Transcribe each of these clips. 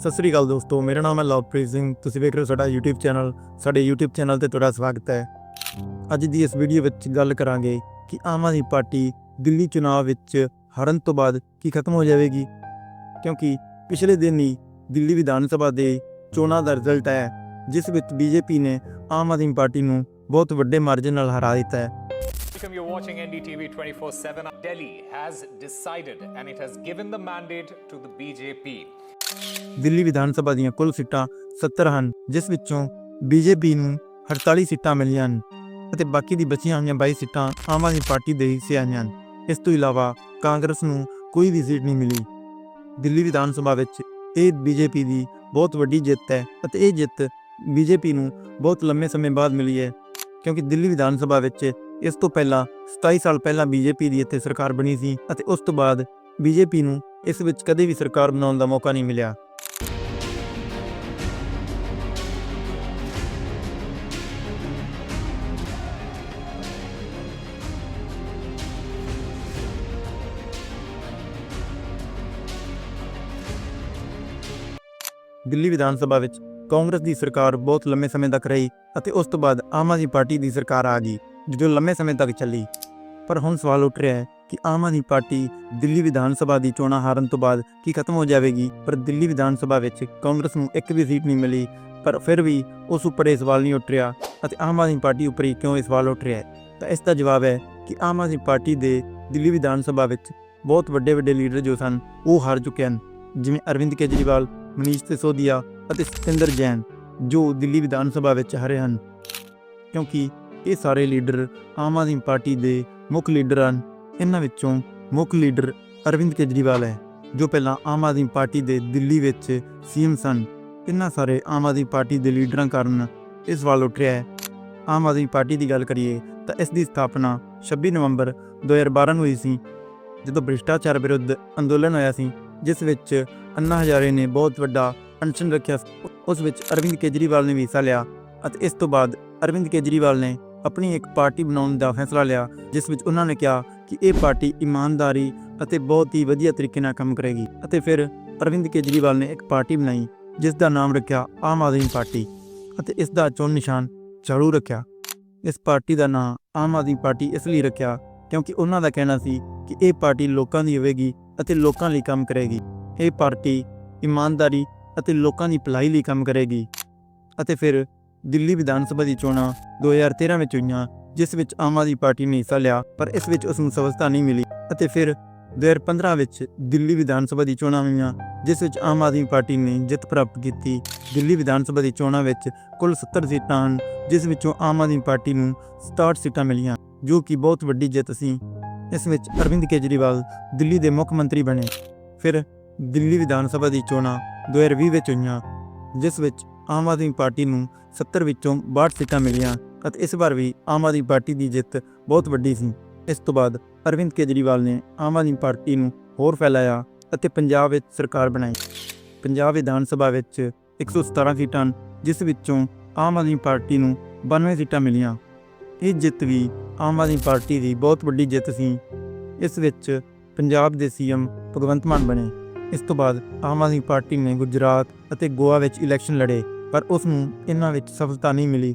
ਸਤਿ ਸ੍ਰੀ ਅਕਾਲ ਦੋਸਤੋ ਮੇਰਾ ਨਾਮ ਹੈ ਲਵਪ੍ਰੀਤ ਸਿੰਘ। ਤੁਸੀਂ ਵੇਖ ਰਹੇ ਹੋ ਸਾਡਾ YouTube ਚੈਨਲ ਸਾਡੇ YouTube ਚੈਨਲ ਤੇ ਤੁਹਾਡਾ ਸਵਾਗਤ ਹੈ। ਅੱਜ ਦੀ ਇਸ ਵੀਡੀਓ ਵਿੱਚ ਗੱਲ ਕਰਾਂਗੇ ਕਿ ਆਮ ਆਦਮੀ ਪਾਰਟੀ ਦਿੱਲੀ ਚੁਣਾਵ ਵਿੱਚ ਹਾਰਨ ਤੋਂ ਬਾਅਦ ਕੀ ਖਤਮ ਹੋ ਜਾਵੇਗੀ। ਕਿਉਂਕਿ ਪਿਛਲੇ ਦਿਨ ਹੀ ਦਿੱਲੀ ਵਿਧਾਨ ਸਭਾ ਦੇ ਚੋਣਾਂ ਦਾ ਰਿਜ਼ਲਟ ਹੈ ਜਿਸ ਵਿੱਚ ਬੀਜੇਪੀ ਨੇ ਆਮ ਆਦਮੀ ਪਾਰਟੀ ਨੂੰ ਬਹੁਤ ਵੱਡੇ ਮਾਰਜਨ ਨਾਲ ਹਰਾ ਦਿੱਤਾ ਹੈ। Welcome, you're watching NDTV 24 7. Delhi has decided and it has given the mandate to the BJP. Delhi Vidhan Sabha ਦੀਆਂ ਕੁੱਲ ਸੀਟਾਂ 70 ਹਨ, ਜਿਸ ਵਿੱਚੋਂ ਬੀਜੇਪੀ ਨੂੰ 48 ਸੀਟਾਂ ਮਿਲੀਆਂ ਹਨ ਅਤੇ ਬਾਕੀ ਦੀ ਬਚੀਆਂ ਹੋਈਆਂ 22 ਸੀਟਾਂ ਆਮ ਆਦਮੀ ਪਾਰਟੀ ਦੇ ਹਿੱਸੇ ਆਈਆਂ ਹਨ। ਇਸ ਤੋਂ ਇਲਾਵਾ ਕਾਂਗਰਸ ਨੂੰ ਕੋਈ ਵੀ ਸੀਟ ਨਹੀਂ ਮਿਲੀ। ਦਿੱਲੀ ਵਿਧਾਨ ਸਭਾ ਵਿੱਚ ਇਹ ਬੀਜੇਪੀ ਦੀ ਬਹੁਤ ਵੱਡੀ ਜਿੱਤ ਹੈ ਅਤੇ ਇਹ ਜਿੱਤ ਬੀਜੇਪੀ ਨੂੰ ਬਹੁਤ ਲੰਮੇ ਸਮੇਂ ਬਾਅਦ ਮਿਲੀ ਹੈ, ਕਿਉਂਕਿ ਦਿੱਲੀ ਵਿਧਾਨ ਸਭਾ ਵਿੱਚ ਇਸ ਤੋਂ ਪਹਿਲਾਂ 27 ਸਾਲ ਪਹਿਲਾਂ ਬੀਜੇਪੀ ਦੀ ਇੱਥੇ ਸਰਕਾਰ ਬਣੀ ਸੀ ਅਤੇ ਉਸ ਤੋਂ ਬਾਅਦ ਬੀਜੇਪੀ ਨੂੰ ਇਸ ਵਿੱਚ ਕਦੇ ਵੀ ਸਰਕਾਰ ਬਣਾਉਣ ਦਾ ਮੌਕਾ ਨਹੀਂ ਮਿਲਿਆ। ਦਿੱਲੀ ਵਿਧਾਨ ਸਭਾ ਵਿੱਚ ਕਾਂਗਰਸ ਦੀ ਸਰਕਾਰ ਬਹੁਤ ਲੰਮੇ ਸਮੇਂ ਤੱਕ ਰਹੀ ਅਤੇ ਉਸ ਤੋਂ ਬਾਅਦ ਆਮ ਆਦਮੀ ਪਾਰਟੀ ਦੀ ਸਰਕਾਰ ਆ ਗਈ, ਜੋ ਲੰਮੇ ਸਮੇਂ ਤੱਕ ਚੱਲੀ। ਪਰ ਹੁਣ ਸਵਾਲ ਉੱਠ ਰਿਹਾ ਹੈ ਕਿ ਆਮ ਆਦਮੀ ਪਾਰਟੀ ਦਿੱਲੀ ਵਿਧਾਨ ਸਭਾ ਦੀ ਚੋਣਾਂ ਹਾਰਨ ਤੋਂ ਬਾਅਦ ਕੀ ਖਤਮ ਹੋ ਜਾਵੇਗੀ? ਪਰ ਦਿੱਲੀ ਵਿਧਾਨ ਸਭਾ ਵਿੱਚ ਕਾਂਗਰਸ ਨੂੰ ਇੱਕ ਵੀ ਸੀਟ ਨਹੀਂ ਮਿਲੀ, ਪਰ ਫਿਰ ਵੀ ਉਸ ਉੱਪਰ ਇਹ ਸਵਾਲ ਨਹੀਂ ਉੱਠ ਰਿਹਾ ਅਤੇ ਆਮ ਆਦਮੀ ਪਾਰਟੀ ਉੱਪਰ ਹੀ ਕਿਉਂ ਇਹ ਸਵਾਲ ਉੱਠ ਰਿਹਾ ਹੈ? ਤਾਂ ਇਸ ਦਾ ਜਵਾਬ ਹੈ ਕਿ ਆਮ ਆਦਮੀ ਪਾਰਟੀ ਦੇ ਦਿੱਲੀ ਵਿਧਾਨ ਸਭਾ ਵਿੱਚ ਬਹੁਤ ਵੱਡੇ ਵੱਡੇ ਲੀਡਰ ਜੋ ਸਨ, ਉਹ ਹਾਰ ਚੁੱਕੇ ਹਨ, ਜਿਵੇਂ ਅਰਵਿੰਦ ਕੇਜਰੀਵਾਲ, ਮਨੀਸ਼ ਸਿਸੋਦੀਆ ਅਤੇ ਸਤਿੰਦਰ ਜੈਨ, ਜੋ ਦਿੱਲੀ ਵਿਧਾਨ ਸਭਾ ਵਿੱਚ ਹਾਰੇ ਹਨ। ਕਿਉਂਕਿ ਇਹ ਸਾਰੇ ਲੀਡਰ ਆਮ ਆਦਮੀ ਪਾਰਟੀ ਦੇ ਮੁੱਖ ਲੀਡਰ ਹਨ ਇਹਨਾਂ ਵਿੱਚੋਂ ਮੁੱਖ ਲੀਡਰ ਅਰਵਿੰਦ ਕੇਜਰੀਵਾਲ ਹੈ, ਜੋ ਪਹਿਲਾਂ ਆਮ ਆਦਮੀ ਪਾਰਟੀ ਦੇ ਦਿੱਲੀ ਵਿੱਚ ਸੀਐਮ ਸਨ। ਇਹਨਾਂ ਸਾਰੇ ਆਮ ਆਦਮੀ ਪਾਰਟੀ ਦੇ ਲੀਡਰਾਂ ਕਾਰਨ ਇਹ ਸਵਾਲ ਉੱਠ ਰਿਹਾ ਹੈ। ਆਮ ਆਦਮੀ ਪਾਰਟੀ ਦੀ ਗੱਲ ਕਰੀਏ ਤਾਂ ਇਸ ਦੀ ਸਥਾਪਨਾ 26 ਨਵੰਬਰ 2012 ਨੂੰ ਹੋਈ ਸੀ, ਜਦੋਂ ਭ੍ਰਿਸ਼ਟਾਚਾਰ ਵਿਰੁੱਧ ਅੰਦੋਲਨ ਹੋਇਆ ਸੀ, ਜਿਸ ਵਿੱਚ ਅੰਨਾ ਹਜ਼ਾਰੇ ਨੇ ਬਹੁਤ ਵੱਡਾ ਅਨਸ਼ਨ ਰੱਖਿਆ ਉਸ ਵਿੱਚ ਅਰਵਿੰਦ ਕੇਜਰੀਵਾਲ ਨੇ ਵੀ ਹਿੱਸਾ ਲਿਆ ਅਤੇ ਇਸ ਤੋਂ ਬਾਅਦ ਅਰਵਿੰਦ ਕੇਜਰੀਵਾਲ ਨੇ ਆਪਣੀ ਇੱਕ ਪਾਰਟੀ ਬਣਾਉਣ ਦਾ ਫੈਸਲਾ ਲਿਆ, ਜਿਸ ਵਿੱਚ ਉਹਨਾਂ ਨੇ ਕਿਹਾ ਕਿ ਇਹ ਪਾਰਟੀ ਇਮਾਨਦਾਰੀ ਅਤੇ ਬਹੁਤ ਹੀ ਵਧੀਆ ਤਰੀਕੇ ਨਾਲ ਕੰਮ ਕਰੇਗੀ। ਅਤੇ ਫਿਰ ਅਰਵਿੰਦ ਕੇਜਰੀਵਾਲ ਨੇ ਇੱਕ ਪਾਰਟੀ ਬਣਾਈ, ਜਿਸ ਦਾ ਨਾਮ ਰੱਖਿਆ ਆਮ ਆਦਮੀ ਪਾਰਟੀ ਅਤੇ ਇਸ ਦਾ ਚੋਣ ਨਿਸ਼ਾਨ ਝਾੜੂ ਰੱਖਿਆ। ਇਸ ਪਾਰਟੀ ਦਾ ਨਾਮ ਆਮ ਆਦਮੀ ਪਾਰਟੀ ਇਸ ਲਈ ਰੱਖਿਆ ਕਿਉਂਕਿ ਉਹਨਾਂ ਦਾ ਕਹਿਣਾ ਸੀ ਕਿ ਇਹ ਪਾਰਟੀ ਲੋਕਾਂ ਦੀ ਹੋਵੇਗੀ ਅਤੇ ਲੋਕਾਂ ਲਈ ਕੰਮ ਕਰੇਗੀ। ਇਹ ਪਾਰਟੀ ਇਮਾਨਦਾਰੀ ਅਤੇ ਲੋਕਾਂ ਦੀ ਭਲਾਈ ਲਈ ਕੰਮ ਕਰੇਗੀ। ਅਤੇ ਫਿਰ ਦਿੱਲੀ ਵਿਧਾਨ ਸਭਾ ਦੀ ਚੋਣਾਂ 2013 ਵਿੱਚ ਹੋਈਆਂ ਜਿਸ ਵਿੱਚ ਆਮ ਆਦਮੀ ਪਾਰਟੀ ਨੇ ਹਿੱਸਾ ਲਿਆ, ਪਰ ਇਸ ਵਿੱਚ ਉਸ ਨੂੰ ਸਫਲਤਾ ਨਹੀਂ ਮਿਲੀ ਅਤੇ ਫਿਰ 2015 ਵਿੱਚ ਦਿੱਲੀ ਵਿਧਾਨ ਸਭਾ ਦੀ ਚੋਣਾਂ ਹੋਈਆਂ, ਜਿਸ ਵਿੱਚ ਆਮ ਆਦਮੀ ਪਾਰਟੀ ਨੇ ਜਿੱਤ ਪ੍ਰਾਪਤ ਕੀਤੀ। ਦਿੱਲੀ ਵਿਧਾਨ ਸਭਾ ਦੀ ਚੋਣਾਂ ਵਿੱਚ ਕੁੱਲ 70 ਸੀਟਾਂ ਹਨ, ਜਿਸ ਵਿੱਚੋਂ ਆਮ ਆਦਮੀ ਪਾਰਟੀ ਨੂੰ 67 ਸੀਟਾਂ ਮਿਲੀਆਂ, ਜੋ ਕਿ ਬਹੁਤ ਵੱਡੀ ਜਿੱਤ ਸੀ। ਇਸ ਵਿੱਚ ਅਰਵਿੰਦ ਕੇਜਰੀਵਾਲ ਦਿੱਲੀ ਦੇ ਮੁੱਖ ਮੰਤਰੀ ਬਣੇ। ਫਿਰ ਦਿੱਲੀ ਵਿਧਾਨ ਸਭਾ ਦੀ ਚੋਣਾਂ 2020 ਵਿੱਚ ਹੋਈਆਂ, ਜਿਸ ਵਿੱਚ ਆਮ ਆਦਮੀ ਪਾਰਟੀ ਨੂੰ 70 ਵਿੱਚੋਂ 62 ਸੀਟਾਂ ਮਿਲੀਆਂ ਅਤੇ ਇਸ ਵਾਰ ਵੀ ਆਮ ਆਦਮੀ ਪਾਰਟੀ ਦੀ ਜਿੱਤ ਬਹੁਤ ਵੱਡੀ ਸੀ। ਇਸ ਤੋਂ ਬਾਅਦ ਅਰਵਿੰਦ ਕੇਜਰੀਵਾਲ ਨੇ ਆਮ ਆਦਮੀ ਪਾਰਟੀ ਨੂੰ ਹੋਰ ਫੈਲਾਇਆ ਅਤੇ ਪੰਜਾਬ ਵਿੱਚ ਸਰਕਾਰ ਬਣਾਈ। ਪੰਜਾਬ ਵਿਧਾਨ ਸਭਾ ਵਿੱਚ 117 ਸੀਟਾਂ, ਜਿਸ ਵਿੱਚੋਂ ਆਮ ਆਦਮੀ ਪਾਰਟੀ ਨੂੰ 92 ਸੀਟਾਂ ਮਿਲੀਆਂ। ਇਹ ਜਿੱਤ ਵੀ ਆਮ ਆਦਮੀ ਪਾਰਟੀ ਦੀ ਬਹੁਤ ਵੱਡੀ ਜਿੱਤ ਸੀ। ਇਸ ਵਿੱਚ ਪੰਜਾਬ ਦੇ ਸੀਐਮ ਭਗਵੰਤ ਮਾਨ ਬਣੇ। ਇਸ ਤੋਂ ਬਾਅਦ ਆਮ ਆਦਮੀ ਪਾਰਟੀ ਨੇ ਗੁਜਰਾਤ ਅਤੇ ਗੋਆ ਵਿੱਚ ਇਲੈਕਸ਼ਨ ਲੜੇ, ਪਰ ਉਸ ਨੂੰ ਇਹਨਾਂ ਵਿੱਚ ਸਫਲਤਾ ਨਹੀਂ ਮਿਲੀ।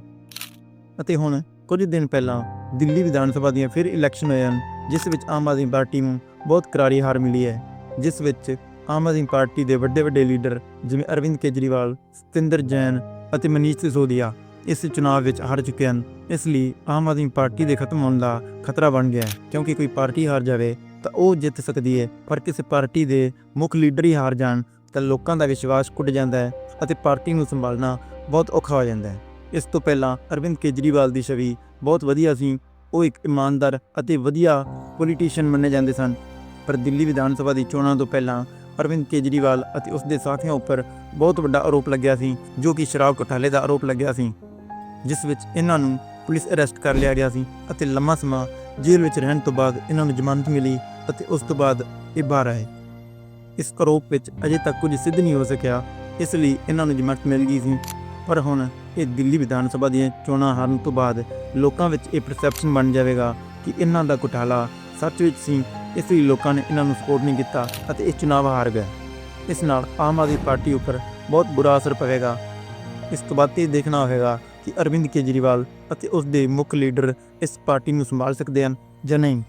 ਅਤੇ ਹੁਣ ਕੁਝ ਦਿਨ ਪਹਿਲਾਂ ਦਿੱਲੀ ਵਿਧਾਨ ਸਭਾ ਦੀਆਂ ਫਿਰ ਇਲੈਕਸ਼ਨ ਹੋਏ ਹਨ, ਜਿਸ ਵਿੱਚ ਆਮ ਆਦਮੀ ਪਾਰਟੀ ਨੂੰ ਬਹੁਤ ਕਰਾਰੀ ਹਾਰ ਮਿਲੀ ਹੈ, ਜਿਸ ਵਿੱਚ ਆਮ ਆਦਮੀ ਪਾਰਟੀ ਦੇ ਵੱਡੇ ਵੱਡੇ ਲੀਡਰ ਜਿਵੇਂ ਅਰਵਿੰਦ ਕੇਜਰੀਵਾਲ, ਸਤਿੰਦਰ ਜੈਨ ਅਤੇ ਮਨੀਸ਼ ਸਿਸੋਦੀਆ ਇਸ ਚੁਣਾਵ ਵਿੱਚ ਹਾਰ ਚੁੱਕੇ ਹਨ, ਇਸ ਲਈ ਆਮ ਆਦਮੀ ਪਾਰਟੀ ਦੇ ਖਤਮ ਹੋਣ ਦਾ ਖਤਰਾ ਬਣ ਗਿਆ ਹੈ, ਕਿਉਂਕਿ ਕੋਈ ਪਾਰਟੀ ਹਾਰ ਜਾਵੇ ਤਾਂ ਉਹ ਜਿੱਤ ਸਕਦੀ ਹੈ, ਪਰ ਕਿਸੇ ਪਾਰਟੀ ਦੇ ਮੁੱਖ ਲੀਡਰ ਹੀ ਹਾਰ ਜਾਣ ਤਾਂ ਲੋਕਾਂ ਦਾ ਵਿਸ਼ਵਾਸ ਕੁੱਟ ਜਾਂਦਾ ਹੈ ਅਤੇ ਪਾਰਟੀ ਨੂੰ ਸੰਭਾਲਣਾ ਬਹੁਤ ਔਖਾ ਹੋ ਜਾਂਦਾ ਹੈ। ਇਸ ਤੋਂ ਪਹਿਲਾਂ ਅਰਵਿੰਦ ਕੇਜਰੀਵਾਲ ਦੀ ਛਵੀ ਬਹੁਤ ਵਧੀਆ ਸੀ, ਉਹ ਇੱਕ ਇਮਾਨਦਾਰ ਅਤੇ ਵਧੀਆ ਪੋਲੀਟੀਸ਼ੀਅਨ ਮੰਨੇ ਜਾਂਦੇ ਸਨ। ਪਰ ਦਿੱਲੀ ਵਿਧਾਨ ਸਭਾ ਦੀ ਚੋਣਾਂ ਤੋਂ ਪਹਿਲਾਂ ਅਰਵਿੰਦ ਕੇਜਰੀਵਾਲ ਅਤੇ ਉਸ ਦੇ ਸਾਥੀਆਂ ਉੱਪਰ ਬਹੁਤ ਵੱਡਾ ਆਰੋਪ ਲੱਗਿਆ ਸੀ, ਜੋ ਕਿ ਸ਼ਰਾਬ ਘੁਟਾਲੇ ਦਾ ਆਰੋਪ ਲੱਗਿਆ ਸੀ, ਜਿਸ ਵਿੱਚ ਇਹਨਾਂ ਨੂੰ ਪੁਲਿਸ ਅਰੈਸਟ ਕਰ ਲਿਆ ਗਿਆ ਸੀ ਅਤੇ ਲੰਮਾ ਸਮਾਂ ਜੇਲ੍ਹ ਵਿੱਚ ਰਹਿਣ ਤੋਂ ਬਾਅਦ ਇਹਨਾਂ ਨੂੰ ਜ਼ਮਾਨਤ ਮਿਲੀ ਅਤੇ ਉਸ ਤੋਂ ਬਾਅਦ ਇਹ ਬਾਹਰ ਆਏ। ਇਸ ਆਰੋਪ ਵਿੱਚ ਅਜੇ ਤੱਕ ਕੁਝ ਸਿੱਧ ਨਹੀਂ ਹੋ ਸਕਿਆ, ਇਸ ਲਈ ਇਹਨਾਂ ਨੂੰ ਜ਼ਮਾਨਤ ਮਿਲ ਗਈ ਸੀ, ਪਰ ਹੁਣ ਇਹ ਦਿੱਲੀ ਵਿਧਾਨ ਸਭਾ ਦੀਆਂ ਚੋਣਾਂ ਹਾਰਨ ਤੋਂ ਬਾਅਦ ਲੋਕਾਂ ਵਿੱਚ ਇਹ ਪਰਸੈਪਸ਼ਨ ਬਣ ਜਾਵੇਗਾ ਕਿ ਇਹਨਾਂ ਦਾ ਘੁਟਾਲਾ ਸੱਚ ਵਿੱਚ ਸੀ, ਇਸ ਲਈ ਲੋਕਾਂ ਨੇ ਇਹਨਾਂ ਨੂੰ ਸਪੋਰਟ ਨਹੀਂ ਕੀਤਾ ਅਤੇ ਇਹ ਚੁਣਾਵ ਹਾਰ ਗਏ ਇਸ ਨਾਲ ਆਮ ਆਦਮੀ ਪਾਰਟੀ ਉੱਪਰ ਬਹੁਤ ਬੁਰਾ ਅਸਰ ਪਵੇਗਾ। ਇਸ ਤੋਂ ਬਾਅਦ ਇਹ ਦੇਖਣਾ ਹੋਵੇਗਾ ਕਿ ਅਰਵਿੰਦ ਕੇਜਰੀਵਾਲ ਅਤੇ ਉਸ ਦੇ ਮੁੱਖ ਲੀਡਰ ਇਸ ਪਾਰਟੀ ਨੂੰ ਸੰਭਾਲ ਸਕਦੇ ਹਨ ਜਾਂ ਨਹੀਂ।